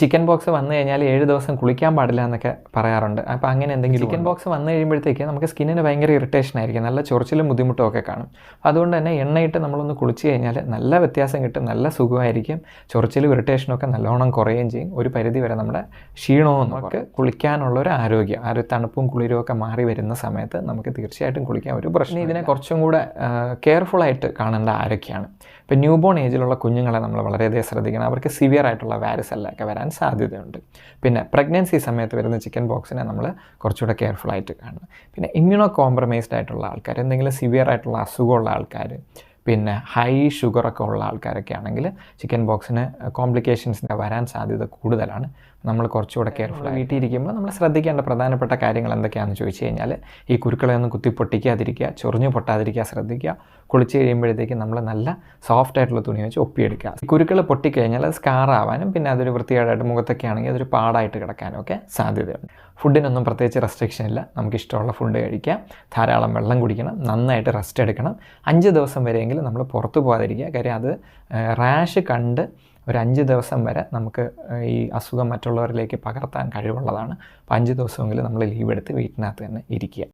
Chicken box വന്നു കഴിഞ്ഞാൽ ഏഴ് ദിവസം കുളിക്കാൻ പാടില്ല എന്നൊക്കെ പറയാറുണ്ട്. അപ്പോൾ അങ്ങനെ എന്തെങ്കിലും ചിക്കൻ ബോക്സ് വന്നു കഴിയുമ്പോഴത്തേക്ക് നമുക്ക് സ്കിന്നിന് ഭയങ്കര ഇറിറ്റേഷൻ ആയിരിക്കും. നല്ല ചൊറിച്ചിലും ബുദ്ധിമുട്ടും ഒക്കെ കാണും. അതുകൊണ്ട് തന്നെ എണ്ണയിട്ട് നമ്മളൊന്ന് കുളിച്ച് കഴിഞ്ഞാൽ നല്ല വ്യത്യാസം കിട്ടും. നല്ല സുഖമായിരിക്കും. ചൊറിച്ചിലും ഇറിറ്റേഷനും ഒക്കെ നല്ലോണം കുറയുകയും ചെയ്യും. ഒരു പരിധി വരെ നമ്മുടെ ക്ഷീണവും നമുക്ക് കുളിക്കാനുള്ള ഒരു ആരോഗ്യം ആ ഒരു തണുപ്പും കുളിരും ഒക്കെ മാറി വരുന്ന സമയത്ത് നമുക്ക് തീർച്ചയായിട്ടും കുളിക്കാൻ ഒരു പ്രശ്നം ഇതിനെ കുറച്ചും കൂടെ കെയർഫുള്ളായിട്ട് ആയിട്ട് കാണേണ്ട ആരൊക്കെയാണ്? ഇപ്പോൾ ന്യൂ ബോൺ ഏജിലുള്ള കുഞ്ഞുങ്ങളെ നമ്മൾ വളരെയധികം ശ്രദ്ധിക്കണം. അവർക്ക് സിവിയർ ആയിട്ടുള്ള വാരസ് അല്ല. ഒക്കെ വരാൻ സാധ്യതയുണ്ട്. പിന്നെ പ്രഗ്നൻസി സമയത്ത് വരുന്ന ചിക്കൻ ബോക്സിനെ നമ്മൾ കുറച്ചുകൂടെ കെയർഫുൾ ആയിട്ട് കാണണം. പിന്നെ ഇമ്മ്യൂണോ കോംപ്രമൈസ്ഡ് ആയിട്ടുള്ള ആൾക്കാർ എന്തെങ്കിലും സിവിയർ ആയിട്ടുള്ള അസുഖമുള്ള ആൾക്കാർ പിന്നെ ഹൈ ഷുഗറൊക്കെ ഉള്ള ആൾക്കാരൊക്കെ ആണെങ്കിൽ ചിക്കൻ ബോക്സിന് കോംപ്ലിക്കേഷൻസിന്റെ വരാൻ സാധ്യത കൂടുതലാണ്. നമ്മൾ കുറച്ചുകൂടെ കെയർഫുൾ വീട്ടിൽ ഇരിക്കുമ്പോൾ നമ്മൾ ശ്രദ്ധിക്കേണ്ട പ്രധാനപ്പെട്ട കാര്യങ്ങൾ എന്തൊക്കെയാണെന്ന് ചോദിച്ചു കഴിഞ്ഞാൽ ഈ കുരുക്കളെ ഒന്നും കുത്തി പൊട്ടിക്കാതിരിക്കുക ചൊറിഞ്ഞു പൊട്ടാതിരിക്കുക ശ്രദ്ധിക്കുക. കുളിച്ച് കഴിയുമ്പോഴത്തേക്ക് നമ്മൾ നല്ല സോഫ്റ്റ് ആയിട്ടുള്ള തുണി വെച്ച് ഒപ്പിയെടുക്കുക. ഈ കുരുക്കൾ പൊട്ടിക്കഴിഞ്ഞാൽ അത് സ്കാറാവാനും പിന്നെ അതൊരു വൃത്തികേടായിട്ട് മുഖത്തൊക്കെ ആണെങ്കിൽ അതൊരു പാടായിട്ട് കിടക്കാനും ഒക്കെ സാധ്യതയുണ്ട്. ഫുഡിനൊന്നും പ്രത്യേകിച്ച് റെസ്ട്രിക്ഷൻ ഇല്ല. നമുക്ക് ഇഷ്ടമുള്ള ഫുഡ് കഴിക്കാം. ധാരാളം വെള്ളം കുടിക്കണം. നന്നായിട്ട് റെസ്റ്റ് എടുക്കണം. അഞ്ച് ദിവസം വരെയെങ്കിലും നമ്മൾ പുറത്തു പോകാതിരിക്കുക. കാര്യം അത് റാഷ് കണ്ട് ഒരു അഞ്ച് ദിവസം വരെ നമുക്ക് ഈ അസുഖം മറ്റുള്ളവരിലേക്ക് പകർത്താൻ കഴിവുള്ളതാണ്. അപ്പോൾ അഞ്ച് ദിവസമെങ്കിലും നമ്മൾ ലീവ് എടുത്ത് വീട്ടിനകത്ത് തന്നെ ഇരിക്കുക.